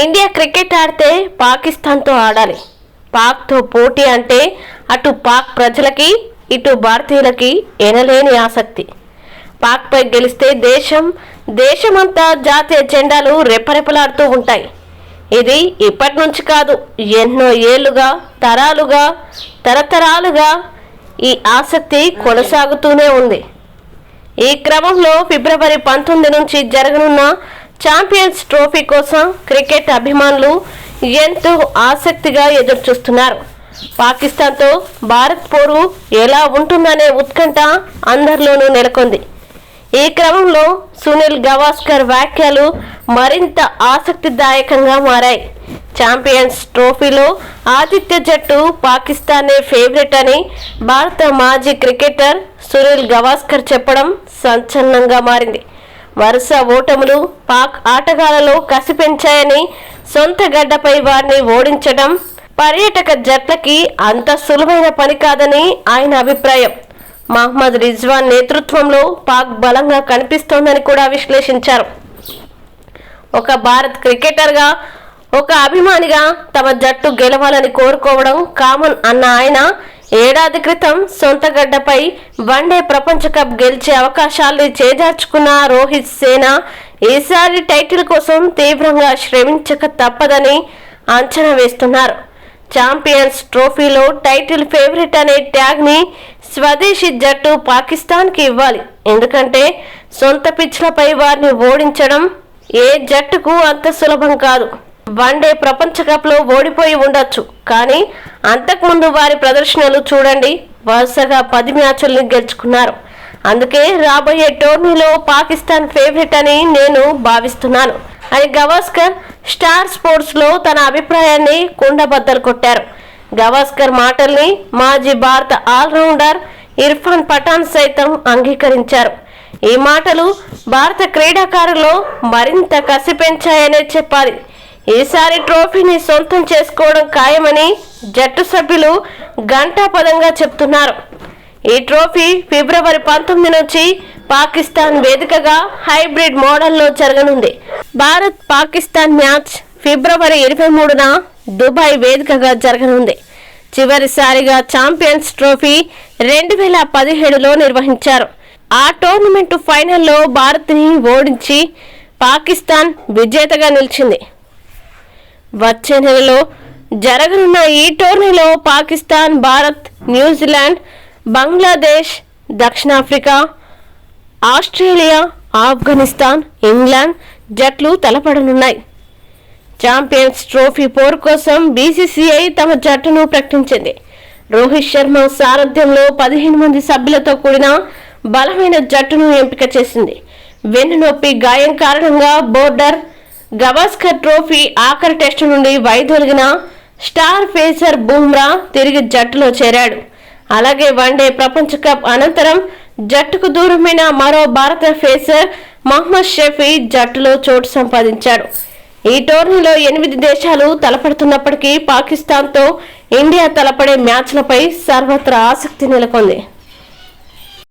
India cricket ఆడితే పాకిస్తాన్తో ఆడాలి. పాక్తో పోటీ అంటే అటు పాక్ ప్రజలకి ఇటు భారతీయులకి ఎనలేని ఆసక్తి. పాక్పై గెలిస్తే దేశం దేశమంతా జాతీయ జెండాలు రెపరెపలాడుతూ ఉంటాయి. ఇది ఇప్పటి నుంచి కాదు ఎన్నో ఏళ్ళుగా తరాలుగా తరతరాలుగా ఈ ఆసక్తి కొనసాగుతూనే ఉంది. ఈ క్రమంలో ఫిబ్రవరి పంతొమ్మిది నుంచి జరగనున్న ఛాంపియన్స్ ట్రోఫీ కోసం క్రికెట్ అభిమానులు ఎంతో ఆసక్తిగా ఎదురుచూస్తున్నారు. పాకిస్తాన్తో భారత్ పోరు ఎలా ఉంటుందనే ఉత్కంఠ అందరిలోనూ నెలకొంది. ఈ క్రమంలో సునీల్ గవాస్కర్ వ్యాఖ్యలు మరింత ఆసక్తిదాయకంగా మారాయి. ఛాంపియన్స్ ట్రోఫీలో ఆతిథ్య జట్టు పాకిస్తానే ఫేవరెట్ అని భారత మాజీ క్రికెటర్ సునీల్ గవాస్కర్ చెప్పడం సంచలనంగా మారింది. వరుస ఓటములు పాక్ ఆటగాళ్ళలో కసి పెంచాయని సొంత గడ్డపై వారిని ఓడించడం పర్యాటక జట్లకి అంత సులువైన పని కాదని ఆయన అభిప్రాయం. మహమ్మద్ రిజ్వాన్ నేతృత్వంలో పాక్ బలంగా కనిపిస్తోందని కూడా విశ్లేషించారు. ఒక భారత్ క్రికెటర్గా ఒక అభిమానిగా తమ జట్టు గెలవాలని కోరుకోవడం కామన్ అన్న ఆయన ఏడాది క్రితం సొంత గడ్డపై వన్డే ప్రపంచ కప్ గెలిచే అవకాశాల్ని చేజార్చుకున్న రోహిత్ సేన ఈసారి టైటిల్ కోసం తీవ్రంగా శ్రమించక తప్పదని అంచనా వేస్తున్నారు. ఛాంపియన్స్ ట్రోఫీలో టైటిల్ ఫేవరెట్ అనే ట్యాగ్ని స్వదేశీ జట్టు పాకిస్తాన్కి ఇవ్వాలి. ఎందుకంటే సొంత పిచ్లపై వారిని ఓడించడం ఏ జట్టుకు అంత సులభం కాదు. వన్డే ప్రపంచ కప్లో ఓడిపోయి ఉండొచ్చు. కానీ అంతకుముందు వారి ప్రదర్శనలు చూడండి వరుసగా పది మ్యాచ్లను గెలుచుకున్నారు. అందుకే రాబోయే టోర్నీలో పాకిస్తాన్ ఫేవరెట్ అని నేను భావిస్తున్నాను. అని గవాస్కర్ స్టార్ స్పోర్ట్స్లో తన అభిప్రాయాన్ని కుండబద్దలు కొట్టారు. గవాస్కర్ మాటల్ని మాజీ భారత ఆల్రౌండర్ ఇర్ఫాన్ పఠాన్ సైతం అంగీకరించారు. ఈ మాటలు భారత క్రీడాకారుల్లో మరింత కసి పెంచాయనే చెప్పాలి. ఈసారి ట్రోఫీని సొంతం చేసుకోవడం ఖాయమని జట్టు సభ్యులు ఘంటాపదంగా చెప్తున్నారు. ఈ ట్రోఫీ ఫిబ్రవరి పంతొమ్మిది నుంచి పాకిస్తాన్ వేదికగా హైబ్రిడ్ మోడల్లో జరగనుంది. భారత్ పాకిస్తాన్ మ్యాచ్ ఫిబ్రవరి ఇరవై మూడున దుబాయ్ వేదికగా జరగనుంది. చివరిసారిగా ఛాంపియన్స్ ట్రోఫీ రెండు వేల పదిహేడులో నిర్వహించారు. ఆ టోర్నమెంట్ ఫైనల్లో భారత్ని ఓడించి పాకిస్తాన్ విజేతగా నిలిచింది. వచ్చే నెలలో జరగనున్న ఈ టోర్నీలో పాకిస్తాన్ భారత్ న్యూజిలాండ్ బంగ్లాదేశ్ దక్షిణాఫ్రికా ఆస్ట్రేలియా ఆఫ్ఘనిస్తాన్ ఇంగ్లాండ్ జట్లు తలపడనున్నాయి. ఛాంపియన్స్ ట్రోఫీ పోరు కోసం బీసీసీఐ తమ జట్టును ప్రకటించింది. రోహిత్ శర్మ సారథ్యంలో పదిహేను మంది సభ్యులతో కూడిన బలమైన జట్టును ఎంపిక చేసింది. వెన్నునొప్పి గాయం కారణంగా బోర్డర్ గవాస్కర్ ట్రోఫీ ఆఖరి టెస్టు నుండి వైదొలిగిన స్టార్ ఫేసర్ బుమ్రా తిరిగి జట్టులో చేరాడు. అలాగే వన్డే ప్రపంచ కప్ అనంతరం జట్టుకు దూరమైన మరో భారత ఫేసర్ మహమ్మద్ షఫీ జట్టులో చోటు సంపాదించాడు. ఈ టోర్నీలో ఎనిమిది దేశాలు తలపడుతున్నప్పటికీ పాకిస్తాన్తో ఇండియా తలపడే మ్యాచ్లపై సర్వత్రా ఆసక్తి నెలకొంది.